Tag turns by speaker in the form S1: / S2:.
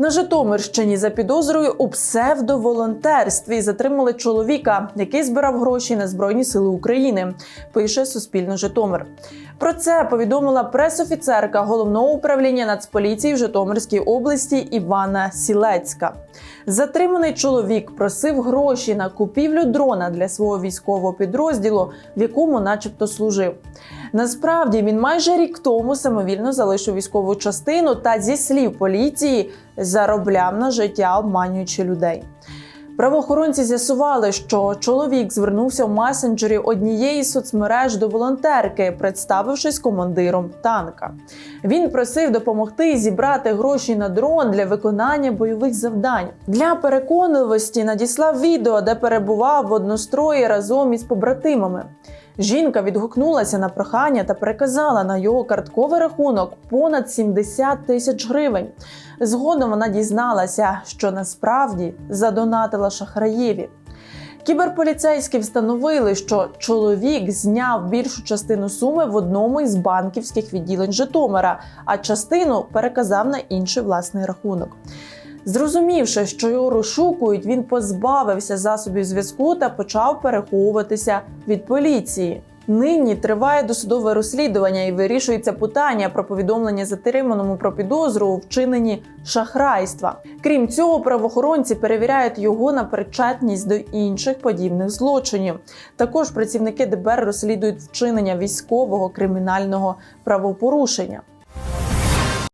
S1: На Житомирщині за підозрою у псевдоволонтерстві затримали чоловіка, який збирав гроші на Збройні Сили України. Пише Суспільно Житомир. Про це повідомила пресофіцерка головного управління Нацполіції в Житомирській області Івана Сілецька. Затриманий чоловік просив гроші на купівлю дрона для свого військового підрозділу, в якому, начебто, служив. Насправді він майже рік тому самовільно залишив військову частину та зі слів поліції заробляв на життя, обманюючи людей. Правоохоронці з'ясували, що чоловік звернувся в месенджері однієї соцмереж до волонтерки, представившись командиром танка. Він просив допомогти зібрати гроші на дрон для виконання бойових завдань. Для переконливості надіслав відео, де перебував в однострої разом із побратимами. Жінка відгукнулася на прохання та переказала на його картковий рахунок понад 70 тисяч гривень. Згодом вона дізналася, що насправді задонатила шахраєві. Кіберполіцейські встановили, що чоловік зняв більшу частину суми в одному із банківських відділень Житомира, а частину переказав на інший власний рахунок. Зрозумівши, що його розшукують, він позбавився засобів зв'язку та почав переховуватися від поліції. Нині триває досудове розслідування і вирішується питання про повідомлення затриманому про підозру у вчиненні шахрайства. Крім цього, правоохоронці перевіряють його на причетність до інших подібних злочинів. Також працівники ДБР розслідують вчинення військового кримінального правопорушення.